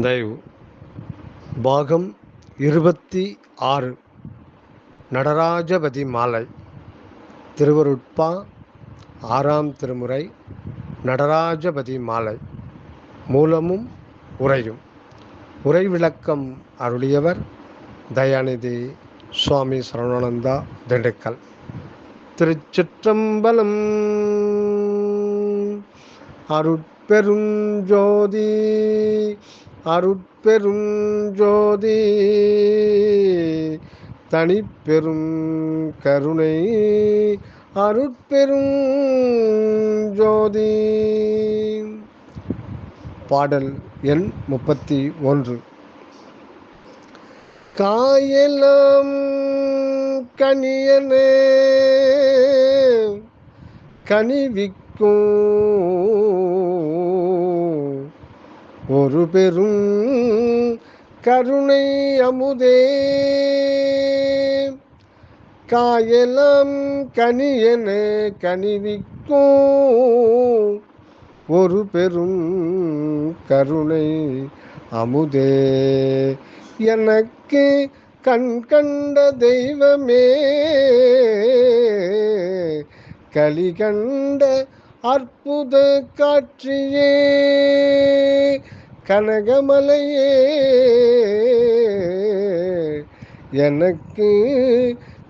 தயவு. பாகம் இருபத்தி ஆறு. நடராஜபதி மாலை. திருவருட்பா ஆறாம் திருமுறை நடராஜபதி மாலை. மூலமும் உரையும். உரை விளக்கம் அருளியவர் தயாநிதி சுவாமி சரவணானந்தா திண்டுக்கல். திருச்சிற்றம்பலம் அருட்பெருஞ்சோதி அருட்பெருஞ்சோதி. தனிப்பெரும் கருணை அருட்பெரும் ஜோதி பாடல் எண் முப்பத்தி ஒன்று. காயலாம் கனியனே கனிவிக்கும் ஒரு பெரும் கருணை அமுதே. காயலாம் கனியன கனிவிக்கும். ஒரு பெரும் கருணை அமுதே. எனக்கு கண் கண்ட தெய்வமே. களி கண்ட அற்புத காற்றியே கனகமலையே. எனக்கு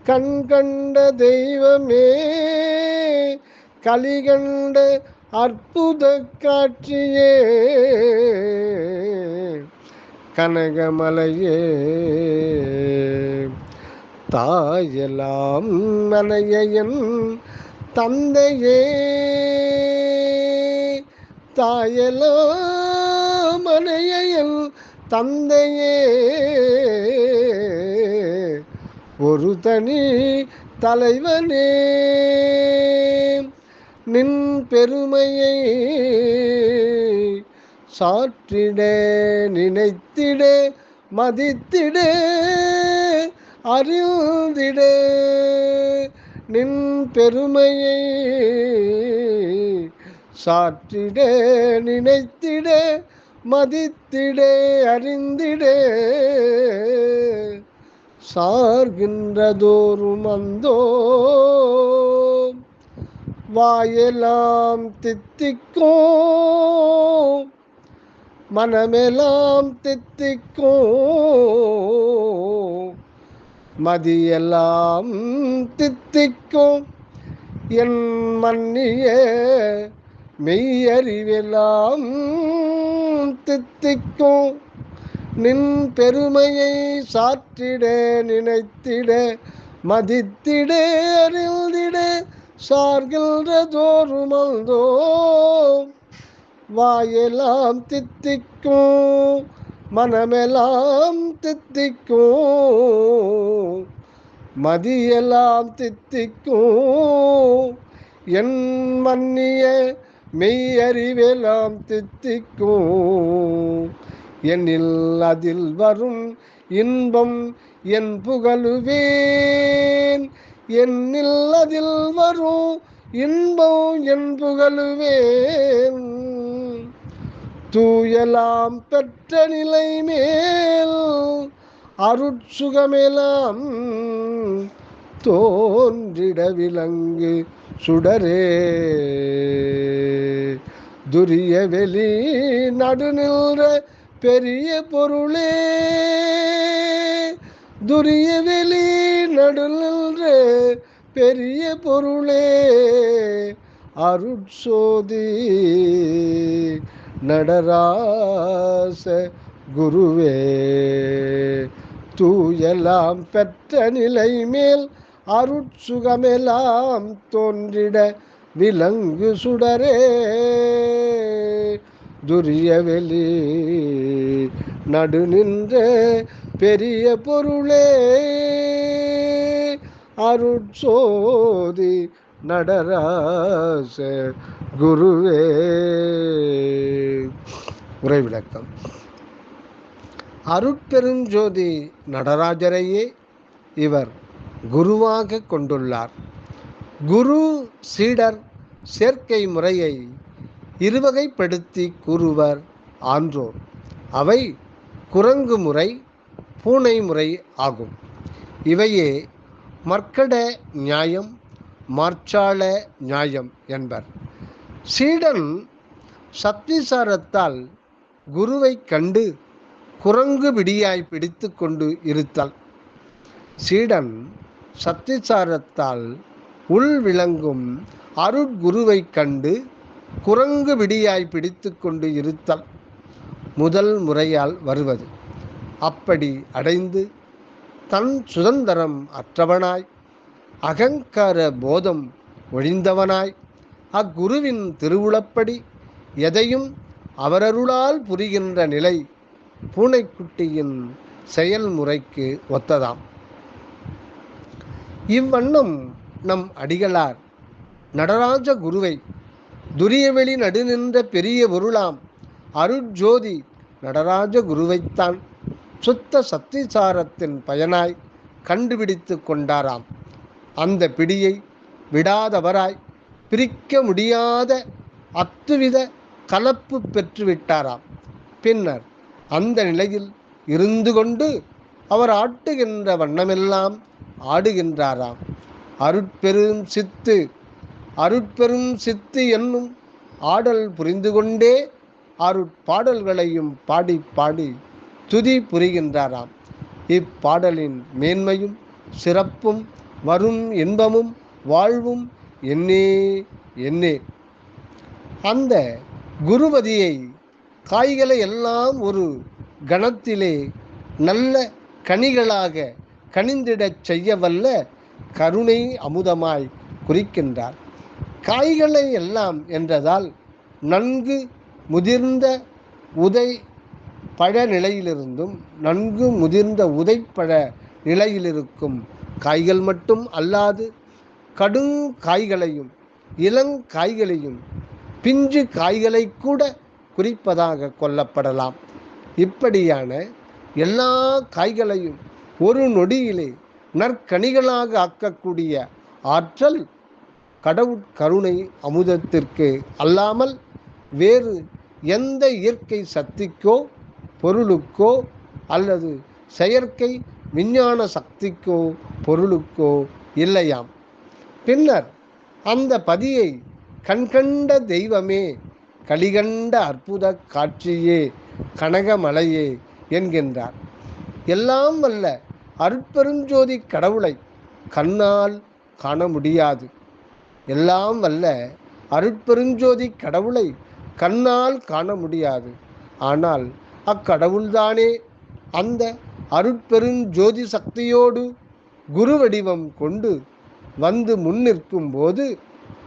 கண் கண்ட தெய்வமே கலிகண்ட அற்புத காட்சியே. கனகமலையே தாயலாம் மனையன் தந்தையே தாயலாம் மனையன் தந்தையே ஒரு தனி தலைவனே நின் பெருமையை சாற்றிட நினைத்திட மதித்திட அறிந்திட. நின் பெருமையை சாற்றிட நினைத்திட மதித்திடே அறிந்திடே. சார்கின்றதோறும் அந்தோ வாயெல்லாம் தித்திக்கும் மனமெல்லாம் தித்திக்கும். மதியெல்லாம் தித்திக்கும். என் மன்னிய மெய்யறிவெல்லாம் தித்திக்கும். நின் பெருமையை சாற்றிட நினைத்திட மதித்திட அறிந்திட சார்கின்றதோறுமல்தோ வாயெல்லாம் தித்திக்கும். மனமெல்லாம் தித்திக்கும் மதியெல்லாம் தித்திக்கும் என் மன்னிய மெய்யறிவெல்லாம் தித்திக்கும். என்னில் அதில் வரும் இன்பம் என் புகழுவேன் என்னில் அதில் வரும் இன்பம் என் புகழுவேன். தூயலாம் பெற்ற நிலை மேல் அருட்சுகமெலாம் தோன்றிட விலங்கு சுடரே. துரிய வெளி நடுநின்ற பெரிய பொருளே. துரிய வெளி நடுநின்ற பெரிய பொருளே. அருட்சோதி நடராச குருவே தூயலாம் பெற்ற நிலை மேல் அருட்சுகமெல்லாம் தோன்றிட விலங்கு சுடரே. துரிய வெளி நடு நின்ற பெரிய பொருளே அருட்சோதி நடராச குருவே. உரை விளக்கம். அருட்பெருஞ்சோதி நடராஜரையே இவர் குருவாக கொண்டுள்ளார். குரு சீடர் சேர்க்கை முறையை இருவகைப்படுத்தி கூறுவர் ஆன்றோர். அவை குரங்கு முறை பூனை முறை ஆகும். இவையே மர்க்கட நியாயம் மார்ச்சாள நியாயம் என்பர். சீடன் சக்திசாரத்தால் குருவை கண்டு குரங்கு பிடியாய் பிடித்து கொண்டு இருத்தல். சீடன் சத்திசாரத்தால் உள் விளங்கும் அருட்குருவை கண்டு குரங்கு விடியாய் பிடித்து கொண்டு இருத்தல் முதல் முறையால் வருவது. அப்படி அடைந்து தன் சுதந்திரம் அற்றவனாய் அகங்கார போதம் ஒழிந்தவனாய். அக்குருவின் திருவுளப்படி எதையும் அவரருளால் புரிகின்ற நிலை பூனைக்குட்டியின் செயல்முறைக்கு ஒத்ததாம். இவ்வண்ணம் நம் அடிகளார். நடராஜ குருவை துரியவெளி நடுநின்ற பெரிய பொருளாம். அருட்ஜோதி நடராஜ குருவைத்தான். சுத்த சத்திசாரத்தின் பயனாய் கண்டுபிடித்து கொண்டாராம். அந்த பிடியை விடாதவராய் பிரிக்க முடியாத அத்துவித கலப்பு பெற்றுவிட்டாராம். பின்னர் அந்த நிலையில் இருந்து கொண்டு அவர் ஆட்டுகின்ற வண்ணமெல்லாம் ஆடுகின்றாராம். அருட்பெரும் சித்து அருட்பெரும் சித்து என்னும் ஆடல் புரிந்து கொண்டே அருட்பாடல்களையும் பாடி பாடி துதி புரிகின்றாராம். இப்பாடலின் மேன்மையும் சிறப்பும் வரும் இன்பமும் வாழ்வும் என்னே என்னே. அந்த குருபதியை காய்களை எல்லாம் ஒரு கணத்திலே நல்ல கனிகளாக கனிந்திடச் செய்யவல்ல கருணை அமுதமாய் குறிக்கின்றார். காய்களை எல்லாம் என்றதால் நன்கு முதிர்ந்த உதை பழ நிலையிலிருந்தும் நன்கு முதிர்ந்த உதைப்பழ நிலையிலிருக்கும் காய்கள் மட்டும் அல்லாது கடும் காய்களையும் இளங்காய்களையும் பிஞ்சு காய்களை கூட குறிப்பதாக கொல்லப்படலாம். இப்படியான எல்லா காய்களையும் ஒரு நொடியிலே நற்கனிகளாக ஆக்கக்கூடிய ஆற்றல் கடவுட்கருணை அமுதத்திற்கு அல்லாமல் வேறு எந்த இயற்கை சக்திக்கோ பொருளுக்கோ அல்லது செயற்கை விஞ்ஞான சக்திக்கோ பொருளுக்கோ இல்லையாம். பின்னர் அந்த பதியை கண்கண்ட தெய்வமே கலிகண்ட அற்புத காட்சியே கனகமலையே என்கின்றார். எல்லாம் வல்ல அருட்பெருஞ்சோதி கடவுளை கண்ணால் காண முடியாது. எல்லாம் வல்ல அருட்பெருஞ்சோதி கடவுளை கண்ணால் காண முடியாது. ஆனால் அக்கடவுள்தானே அந்த அருட்பெருஞ்சோதி சக்தியோடு குரு வடிவம் கொண்டு வந்து முன்னிற்கும் போது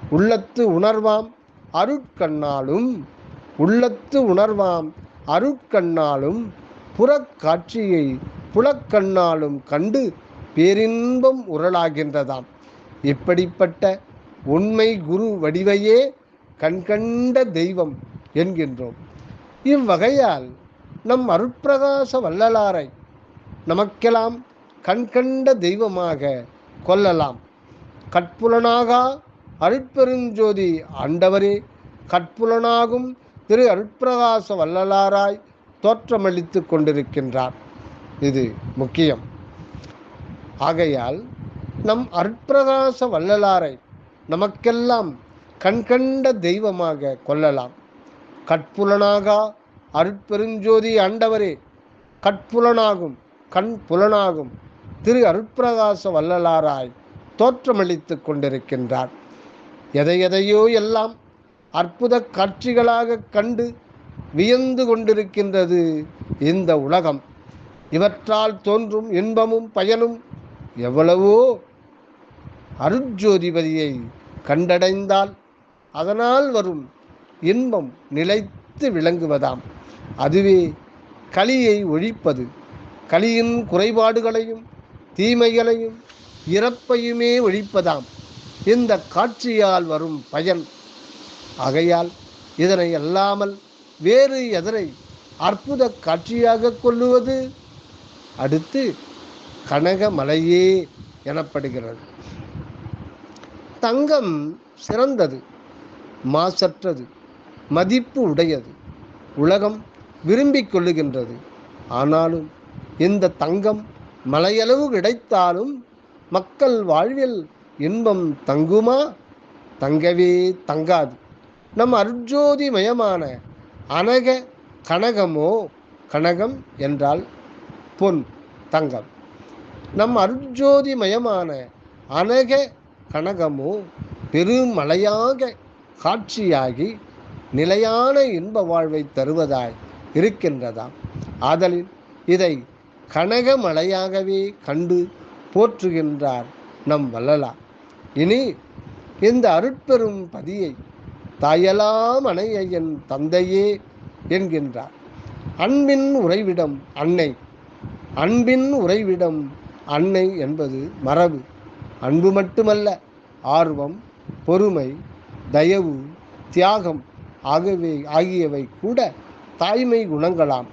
உள்ளத்து உணர்வாம் அருட்கண்ணாலும் உள்ளத்து உணர்வாம் அருட்கண்ணாலும் புறக்காட்சியை புலக்கண்ணாலும் கண்டு பேரின்பம் உரளாகின்றதாம் இப்படிப்பட்ட உண்மை குரு வடிவையே கண்கண்ட தெய்வம் என்கின்றோம். இவ்வகையால் நம் அருட்பிரகாச வள்ளலாரை நமக்கெல்லாம் கண்கண்ட தெய்வமாக கொள்ளலாம். கட்புலனாகா அருட்பெருஞ்சோதி ஆண்டவரே கட்புலனாகும் திரு அருட்பிரகாச வள்ளலாராய் தோற்றமளித்து கொண்டிருக்கின்றார். இது முக்கியம். ஆகையால் நம் அருட்பிரகாச வள்ளலாரை நமக்கெல்லாம் கண்கண்ட தெய்வமாக கொள்ளலாம். கட்புலனாகா அருட்பெருஞ்சோதி ஆண்டவரே கட்புலனாகும் கண் புலனாகும். திரு அருட்பிரகாச வல்லலாராய் தோற்றமளித்து கொண்டிருக்கின்றார். எதை எதையோ எல்லாம் அற்புத காட்சிகளாக கண்டு வியந்து கொண்டிருக்கின்றது இந்த உலகம். இவற்றால் தோன்றும் இன்பமும் பயனும் எவ்வளவோ. அருட்ஜோதிபதியை கண்டடைந்தால் அதனால் வரும் இன்பம் நிலைத்து விளங்குவதாம். அதுவே கலியை ஒழிப்பது. கலியின் குறைபாடுகளையும் தீமைகளையும் இறப்பையுமே ஒழிப்பதாம். இந்த காட்சியால் வரும் பயன். ஆகையால் இதனை அல்லாமல் வேறு எதனை அற்புத காட்சியாக கொள்ளுவது? அடுத்து கனகமலையே எனப்படுகிறது. தங்கம் சிறந்தது மாசற்றது மதிப்பு உடையது. உலகம் விரும்பிக் கொள்ளுகின்றது. ஆனாலும் இந்த தங்கம் மலையளவு கிடைத்தாலும் மக்கள் வாழ்வில் இன்பம் தங்குமா? தங்கவே தங்காது. நம் அர்ஜோதிமயமான அனக கனகமோ? கனகம் என்றால் பொன் தங்கம். நம் அருஜோதிமயமான அனக கனகமோ? பெருமலையாக காட்சியாகி நிலையான இன்ப வாழ்வை தருவதாய் இருக்கின்றதாம் ஆதலின் இதை கனகமலையாகவே கண்டு போற்றுகின்றார் நம் வள்ளலார் இனி இந்த அருட்பெரும் பதியை தாயலாம் அணைய என் தந்தையே என்கின்றார். அன்பின் உறைவிடம் அன்னை. அன்பின் உறைவிடம் அன்னை என்பது மரபு. அன்பு மட்டுமல்ல ஆர்வம் பொறுமை தயவு தியாகம் ஆகவே ஆகியவை கூட தாய்மை குணங்களாம்.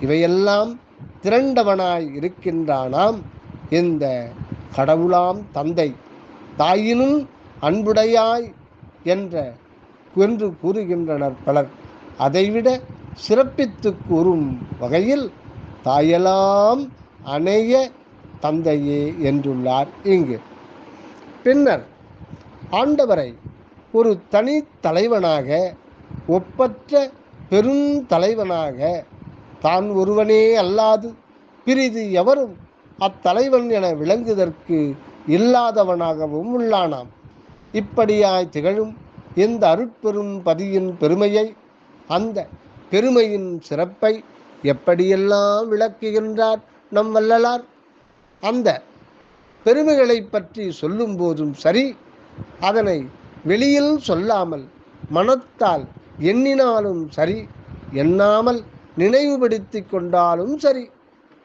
இவையெல்லாம் திரண்டவனாய் இருக்கின்றானாம் இந்த கடவுளாம் தந்தை. தாயினும் அன்புடையாய் என்ற என்று கூறுகின்றனர் பலர். அதைவிட சிறப்பித்து கூறும் வகையில் தாயெல்லாம் அணைய தந்தையே என்றுள்ளார் இங்கு. பின்னர் ஆண்டவரை ஒரு தனி தலைவனாக ஒப்பற்ற பெருந்தலைவனாக தான் ஒருவனே அல்லாது பிரிது எவரும் அத்தலைவன் என விளங்குதற்கு இல்லாதவனாகவும் உள்ளானாம். இப்படியாய் திகழும் இந்த அருட்பெரும் பதியின் பெருமையை அந்த பெருமையின் சிறப்பை எப்படியெல்லாம் விளக்குகின்றார் நம் வல்லலார் அந்த பெருமைகளை பற்றி சொல்லும் போதும் சரி அதனை வெளியில் சொல்லாமல் மனத்தால் எண்ணினாலும் சரி எண்ணாமல் நினைவுபடுத்தி கொண்டாலும் சரி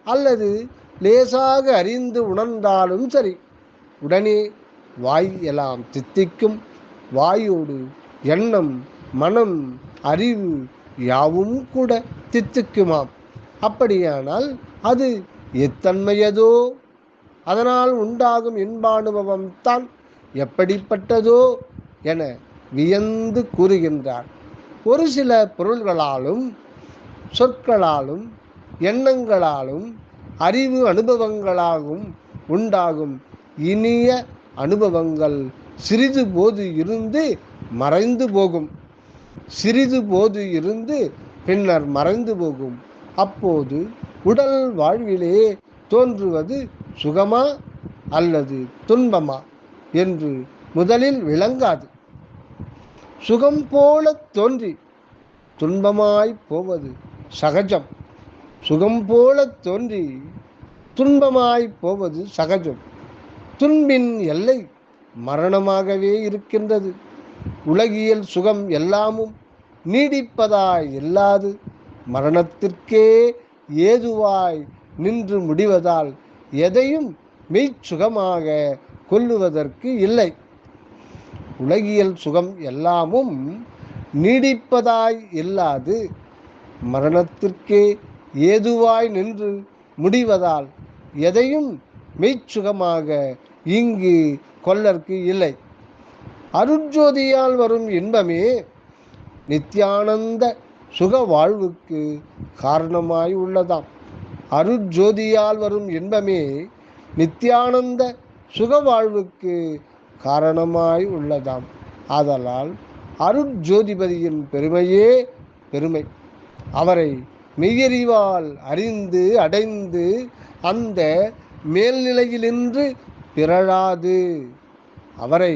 அல்லது லேசாக அறிந்து உணர்ந்தாலும் சரி உடனே வாய் எல்லாம் தித்திக்கும். வாயோடு எண்ணம் மனம் அறிவு யாவும் கூட தித்திக்குமாம். அப்படியானால் அது எத்தன்மையதோ? அதனால் உண்டாகும் இன்பானுபவம் தான் எப்படிப்பட்டதோ என வியந்து கூறுகின்றார். ஒரு சில பொருள்களாலும் சொற்களாலும் எண்ணங்களாலும் அறிவு அனுபவங்களாகவும் உண்டாகும். இனிய அனுபவங்கள் சிறிது போது இருந்து மறைந்து போகும். சிறிது போது இருந்து பின்னர் மறைந்து போகும். அப்போது உடல் வாழ்விலே தோன்றுவது சுகமா அல்லது துன்பமா என்று முதலில் விளங்காது. சுகம் போல தோன்றி துன்பமாய் போவது சகஜம். சுகம் போல தோன்றி துன்பமாய் போவது சகஜம். துன்பின் எல்லை மரணமாகவே இருக்கின்றது. உலகியல் சுகம் எல்லாமும் நீடிப்பதாய் இல்லாது மரணத்திற்கே ஏதுவாய் நின்று முடிவதால் எதையும் மெய்ச்சுகமாக கொல்லுவதற்கு இல்லை. உலகியல் சுகம் எல்லாமும் நீடிப்பதாய் இல்லாது மரணத்திற்கே ஏதுவாய் நின்று முடிவதால் எதையும் மெய்ச்சுகமாக இங்கு கொல்லற்கு இல்லை. அருட்ஜோதியால் வரும் இன்பமே நித்யானந்த சுக வாழ்வுக்கு காரணமாய் உள்ளதாம். அருட்ஜோதியால் வரும் இன்பமே நித்யானந்த சுக வாழ்வுக்கு காரணமாய் உள்ளதாம். ஆதலால் அருட்ஜோதிபதியின் பெருமையே பெருமை. அவரை மெய்யறிவால் அறிந்து அடைந்து அந்த மேல்நிலையிலின்று பிறழாது. அவரை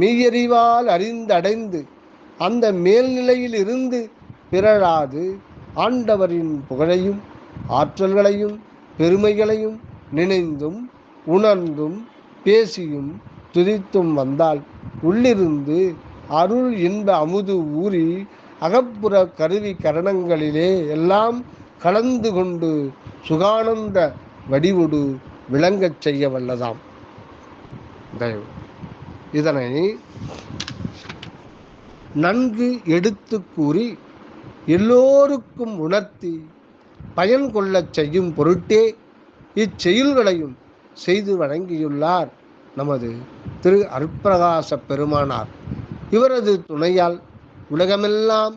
மெய்யறிவால் அறிந்து அடைந்து அந்த மேல்நிலையில் இருந்து பிறழாது. ஆண்டவரின் புகழையும் ஆற்றல்களையும் பெருமைகளையும் நினைந்தும் உணர்ந்தும் பேசியும் துதித்தும் வந்தால் உள்ளிருந்து அருள் இன்ப அமுது ஊறி அகப்புற கருவி கரணங்களிலே எல்லாம் கலந்து கொண்டு சுகானந்த வடிவுடு விளங்கச் செய்ய வல்லதாம். தயவு. இதனை நன்கு எடுத்து கூறி எல்லோருக்கும் உணர்த்தி பயன் கொள்ளச் செய்யும் பொருட்டே இச்செயல்களையும் செய்து வழங்கியுள்ளார் நமது திரு அருட்பிரகாச பெருமானார். இவரது துணையால் உலகமெல்லாம்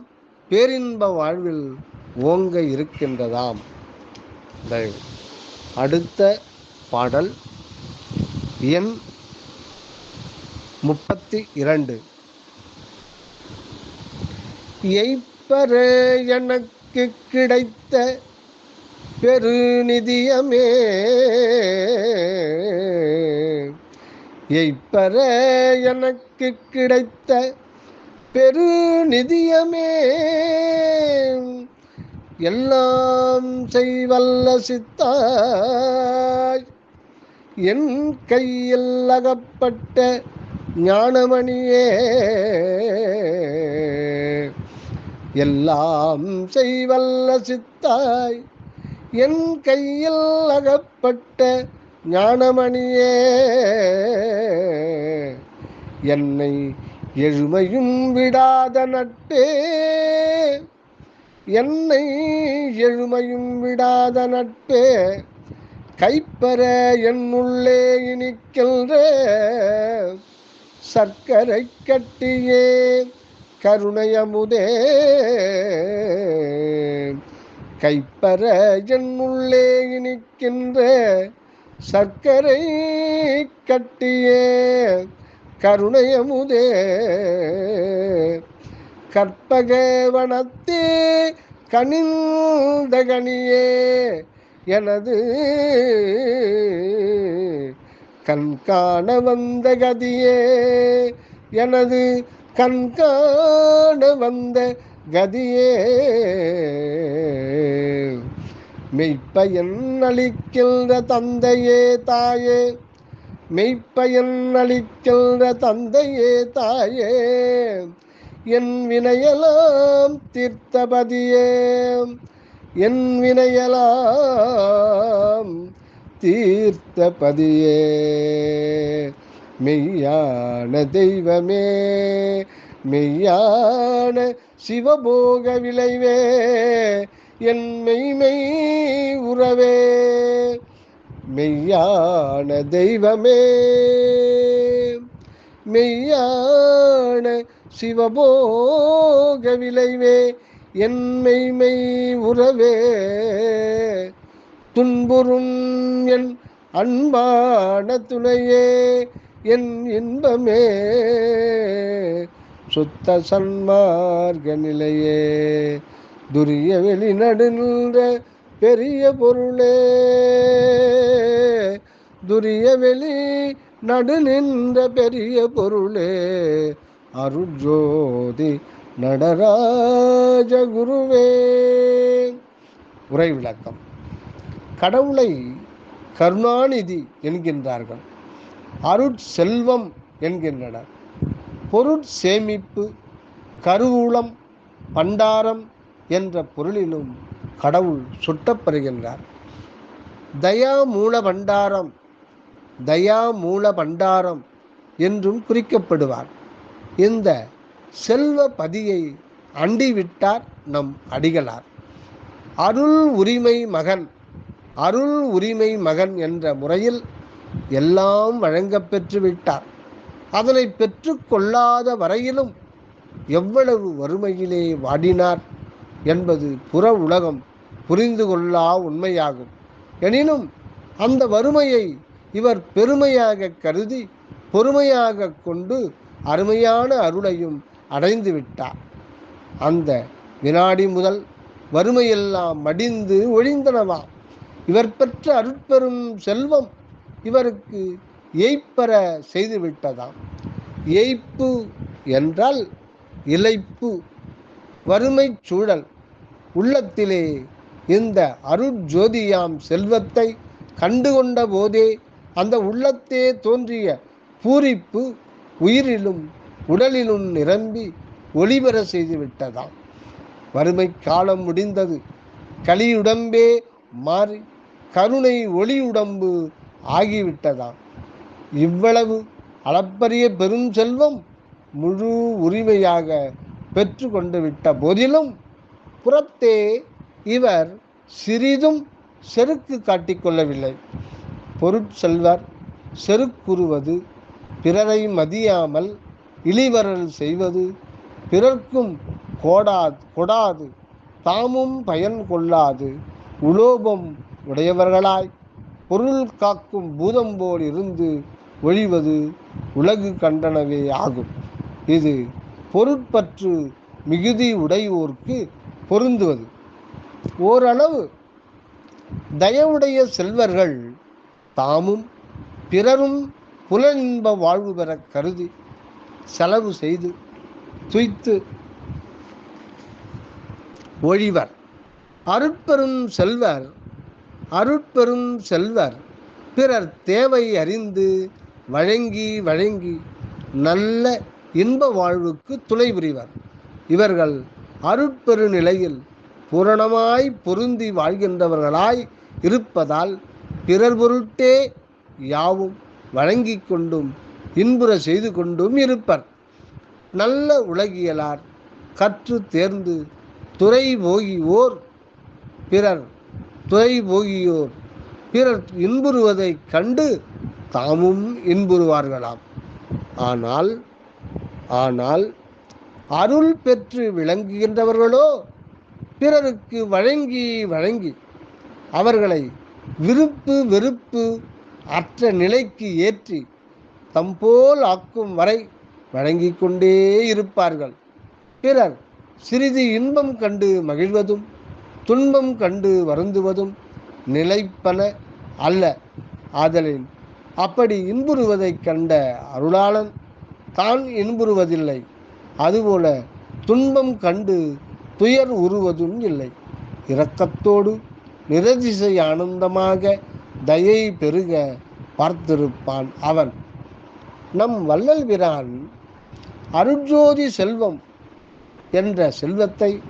பேரின்ப வாழ்வில் ஓங்க இருக்கின்றதாம். தயவு. அடுத்த பாடல் எண் முப்பத்தி இரண்டு எய்ப்பரே எனக்கு கிடைத்த பெருநிதியமே. எய்ப்பரே எனக்கு கிடைத்த பெருநிதியமே. எல்லாம் செய்வல்ல சித்தாய். என் கையில் அகப்பட்ட ஞானமணியே. எல்லாம் செய்வல்ல சித்தாய். என் கையில் அகப்பட்ட ஞானமணியே. என்னை எழுமையும் விடாத நட்பே என்னை எழுமையும் விடாத நட்பே கைப்பற என்னுள்ளே இனிக்கின்ற. சர்க்கரை கட்டியே கருணையமுதே. கைப்பற என்னுள்ளே இனிக்கின்ற. சர்க்கரை கட்டியே கருணையமுதே. கற்பகவனத்தே கனிந்த கனியே எனது. கண்காண வந்த கதியே எனது. கண்காண வந்த கதியே. மெய்ப்பயன் அளிக்கின்ற தந்தையே தாயே. மெய்ப்பயன் அளிக்கின்ற தந்தையே தாயே என் வினையலாம் தீர்த்தபதியே என் வினையலாம் தீர்த்தபதியே. மெய்யான தெய்வமே மெய்யான சிவபோக விளைவே என் மெய்மை உறவே. மெய்யான தெய்வமே. மெய்யான சிவபோக விளைவே என் மெய்மை உறவே. துன்புறும் என் அன்பான துணையே என் இன்பமே. சுத்த சன்மார்க நிலையே துரிய வெளி நடுநின்ற பெரிய பொருளே துரிய வெளி நடு நின்ற பெரிய பொருளே அருஜோதி நடராஜ குருவே. உரை விளக்கம். கடவுளை கருணாநிதி என்கின்றார்கள் அருட்செல்வம் என்கின்றனர் பொருட்சேமிப்பு கருவூலம் பண்டாரம் என்ற பொருளிலும் கடவுள் சுட்டப்பெறுகின்றார். தயா மூல பண்டாரம் தயா மூல பண்டாரம் என்றும் குறிக்கப்படுவார். இந்த செல்வ பதியை அண்டிவிட்டார் நம் அடிகளார். அருள் உரிமை மகன் அருள் உரிமை மகன் என்ற முறையில் எல்லாம் வழங்கப் பெற்று விட்டார் அதனை பெற்றுக்கொள்ளாத வரையிலும் எவ்வளவு வறுமையிலே வாடினார். என்பது புற உலகம் புரிந்து கொள்ளா உண்மையாகும். எனினும் அந்த வறுமையை இவர் பெருமையாக கருதி பொறுமையாக கொண்டு அருமையான அருளையும் அடைந்து விட்டார். அந்த வினாடி முதல் வறுமையெல்லாம் மடிந்து ஒழிந்தனவா? இவர் பெற்ற அருட்பெரும் செல்வம் இவருக்கு ஏய்ப்பெற செய்துவிட்டதாம் ஏய்ப்பு என்றால் இலைப்பு வறுமை சூழல் உள்ளத்திலே இந்த அருட்ஜோதியாம் செல்வத்தை கண்டுகொண்ட போதே அந்த உள்ளத்தே தோன்றிய பூரிப்பு உயிரிலும் உடலிலும் நிரம்பி ஒளிபெற செய்து விட்டதாம் வறுமை காலம் முடிந்தது. கலியுடம்பே மாறி கருணை ஒளி உடம்பு ஆகிவிட்டதாம். இவ்வளவு அளப்பரிய பெரும் செல்வம் முழு உரிமையாக பெற்று கொண்டு விட்ட போதிலும் புறத்தே இவர் சிறிதும் செருக்கு காட்டிக்கொள்ளவில்லை பொருட்செல்வர் செருக்குறுவது பிறரை மதியாமல் இழிவரல் செய்வது பிறர்க்கும் கோடாது கொடாது தாமும் பயன் கொள்ளாது உலோபம் உடையவர்களாய் பொருள் காக்கும் பூதம் போல் இருந்து ஒழிவது உலகு கண்டனவே ஆகும். இது பொருட்பற்று மிகுதி உடையோர்க்கு பொருந்துவது. ஓரளவு தயவுடைய செல்வர்கள் தாமும் பிறரும் புலனின்ப வாழ்வு பெற கருதி செலவு செய்து துய்த்து ஒழிவர். அருட்பெரும் செல்வர் அருட்பெரும் செல்வர் பிறர் தேவை அறிந்து வழங்கி வழங்கி நல்ல இன்ப வாழ்வுக்கு துணை புரிவர் இவர்கள் அருட்பெரு நிலையில் பூரணமாய் பொருந்தி வாழ்கின்றவர்களாய் இருப்பதால் பிறர் பொருட்டே யாவும் வழங்கி கொண்டும் இன்புற செய்து கொண்டும் இருப்பர். நல்ல உலகியலார் கற்று தேர்ந்து துறை போகியோர் பிறர் துறை போகியோர் பிறர் இன்புறுவதைக் கண்டு தாமும் இன்புறுவார்களாம். ஆனால் ஆனால் அருள் பெற்று விளங்குகின்றவர்களோ பிறருக்கு வழங்கி வழங்கி அவர்களை விருப்பு வெறுப்பு அற்ற நிலைக்கு ஏற்றி தம்போல் ஆக்கும் வரை வழங்கிக் கொண்டே இருப்பார்கள். பிறர் சிறிது இன்பம் கண்டு மகிழ்வதும் துன்பம் கண்டு வருந்துவதும் நிலைப்பன அல்ல. ஆதலின் அப்படி இன்புறுவதைக் கண்ட அருளாளன் தான் இன்புறுவதில்லை. அதுபோல துன்பம் கண்டு துயர் உருவதும் இல்லை. இரக்கத்தோடு நிரதிசை ஆனந்தமாக தயை பெருக பார்த்திருப்பான் அவன். நம் வள்ளல் பிரான் அருட்ஜோதி செல்வம் என்ற செல்வத்தை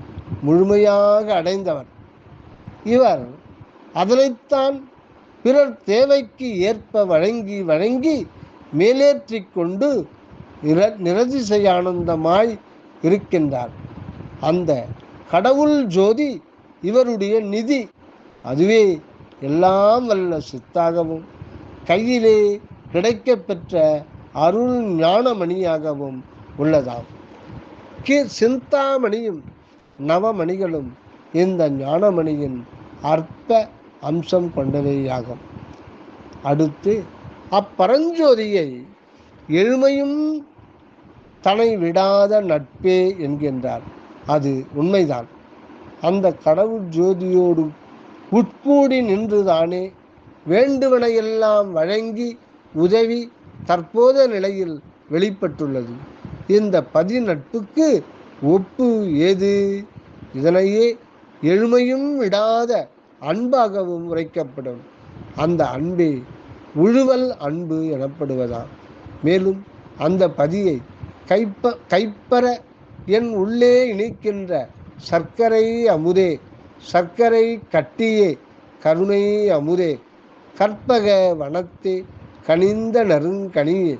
முழுமையாக அடைந்தவர் இவர் அதனைத்தான் பிறர் தேவைக்கு ஏற்ப வழங்கி வழங்கி மேலேற்றி கொண்டு நிர நிரதிசையானந்தமாய் இருக்கின்றார். அந்த கடவுள் ஜோதி இவருடைய நிதி அதுவே எல்லாம் வல்ல சித்தாகவும் கையிலே கிடைக்கப்பெற்ற அருள் ஞானமணியாகவும் உள்ளதாம். கி சிந்தாமணியும் நவமணிகளும் இந்த ஞானமணியின் அற்ப அம்சம் கொண்டவையாகும். அடுத்து அப்பரஞ்சோதியை எழுமையும் தனை விடாத நட்பே என்கின்றார். அது உண்மைதான். அந்த கடவுள் ஜோதியோடு உட்கூடி நின்றுதானே வேண்டுவனையெல்லாம் வழங்கி உதவி தற்போத நிலையில் வெளிப்பட்டுள்ளது. இந்த பதி நட்புக்கு ஒப்பு ஏது? இதனையே எழுமையும் விடாத அன்பாகவும் உரைக்கப்படும். அந்த அன்பே உழுவல் அன்பு எனப்படுவதாம். மேலும் அந்த பதியை கைப்ப கைப்பற என் உள்ளே இணைக்கின்ற சர்க்கரை அமுதே சர்க்கரை கட்டியே கருணை அமுதே. கற்பக வனத்தே கனிந்த நறுங்கனியே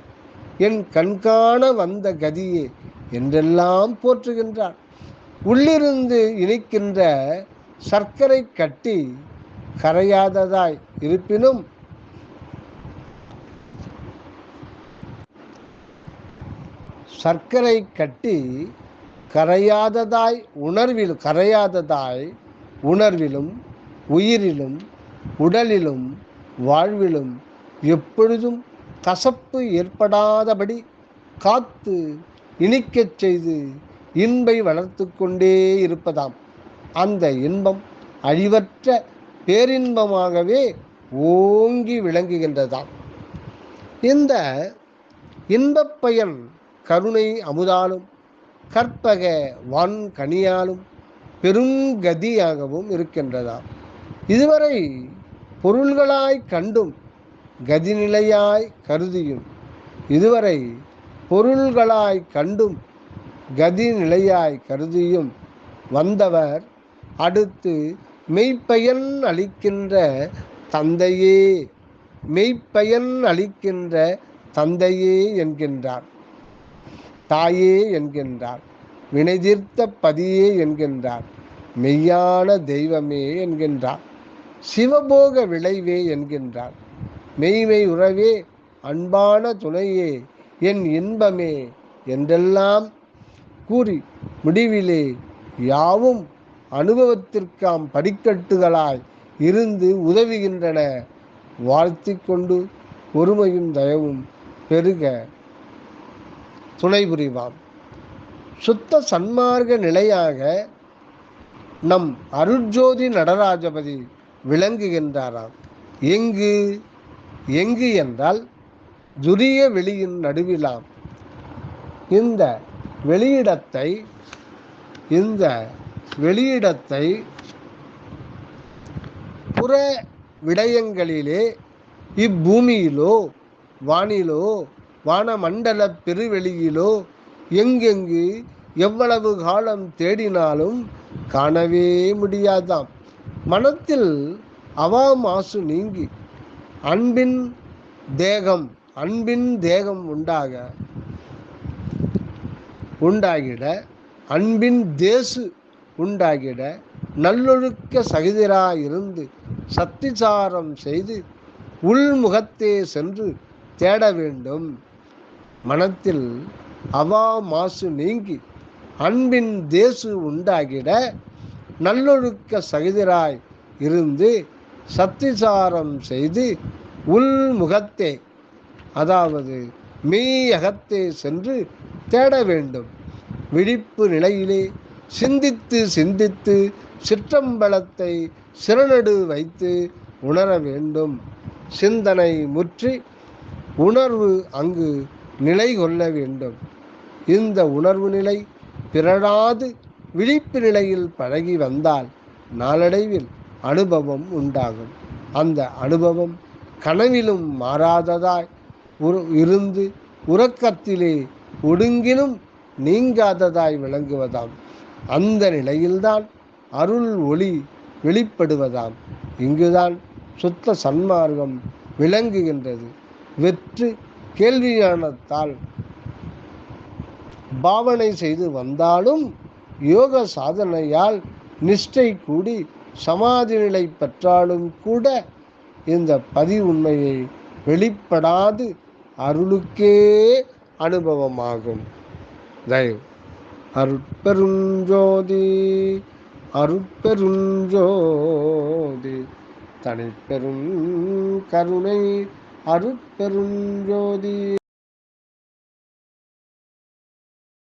என் கண்காண வந்த கதியே என்றெல்லாம் போற்றுகின்றான். உள்ளிருந்து இணைக்கின்ற சர்க்கரை கட்டி கரையாததாய் இருப்பினும் சர்க்கரை கட்டி கரையாததாய் உணர்வில் கரையாததாய் உணர்விலும் உயிரிலும் உடலிலும் வாழ்விலும் எப்பொழுதும் கசப்பு ஏற்படாதபடி காத்து இனிக்கச் செய்து இன்பை வளர்த்து கொண்டே இருப்பதாம். அந்த இன்பம் அழிவற்ற பேரின்பமாகவே ஓங்கி விளங்குகின்றதாம். இந்த இன்பப் பயன் கருணை அமுதாலும் கற்பக வான் கனியாலும் பெருங்கதியாகவும் இருக்கின்றதாம். இதுவரை பொருள்களாய் கண்டும் கதிநிலையாய் கருதியும் இதுவரை பொருள்களாய் கண்டும் கதிநிலையாய் கருதியும் வந்தவர் அடுத்து மெய்ப்பயன் அளிக்கின்ற தந்தையே மெய்ப்பயன் அளிக்கின்ற தந்தையே என்கின்றார். தாயே என்கின்றார். வினைதீர்த்த பதியே என்கின்றார். மெய்யான தெய்வமே என்கின்றார். சிவபோக விளைவே என்கின்றார். மெய்மை உறவே அன்பான துணையே என் இன்பமே என்றெல்லாம் கூறி முடிவிலே யாவும் அனுபவத்திற்காம் படிக்கட்டுகளாய் இருந்து உதவுகின்றன. வாழ்த்தி கொண்டு ஒருமையும் தயவும் பெருக துணை புரிவான். சுத்த சன்மார்க்க நிலையாக நம் அருட்ஜோதி நடராஜபதி விளங்குகின்றாராம். எங்கு? எங்கு என்றால் துரிய வெளியின் நடுவிலாம். இந்த வெளியிடத்தை இந்த வெளியிடத்தை புற விடயங்களிலே இப்பூமியிலோ வானிலோ வானமண்டல பெருவெளியிலோ எங்கெங்கு எவ்வளவு காலம் தேடினாலும் காணவே முடியாதாம். மனத்தில் அவா மாசு நீங்கி அன்பின் தேகம் அன்பின் தேகம் உண்டாக உண்டாகிட அன்பின் தேசு உண்டாகிட நல்லொழுக்க சகிதராயிருந்து சத்திசாரம் செய்து உள்முகத்தே சென்று தேட வேண்டும். மனத்தில் அவா மாசு நீங்கி அன்பின் தேசு உண்டாகிட நல்லொழுக்க சகிதராய் இருந்து சத்திசாரம் செய்து உள்முகத்தே அதாவது மீயகத்தே சென்று தேட வேண்டும். விழிப்பு நிலையிலே சிந்தித்து சிந்தித்து சிற்றம்பலத்தை சிறநடு வைத்து உணர வேண்டும். சிந்தனை முற்றி உணர்வு அங்கு நிலை கொள்ள வேண்டும். இந்த உணர்வு நிலை பிறழாது விழிப்பு நிலையில் பழகி வந்தால் நாளடைவில் அனுபவம் உண்டாகும். அந்த அனுபவம் கனவிலும் மாறாததாய் உரு இருந்து உறக்கத்திலே ஒடுங்கினும் நீங்காததாய் விளங்குவதாம். அந்த நிலையில்தான் அருள் ஒளி வெளிப்படுவதாம். இங்குதான் சுத்த சன்மார்க்கம் விளங்குகின்றது. வெற்று கேள்வியானத்தால் பாவனை செய்து வந்தாலும் யோக சாதனையால் நிஷ்டை கூடி சமாதி நிலை பெற்றாலும் கூட இந்த பதி உண்மையை வெளிப்படாது அருளுக்கே அனுபவமாகும். தயவு. அருட்பெருஞ்சோதி அருட்பெருஞ்சோதி தனிப்பெரும் கருணை அருட்பெருஞ்சோதி.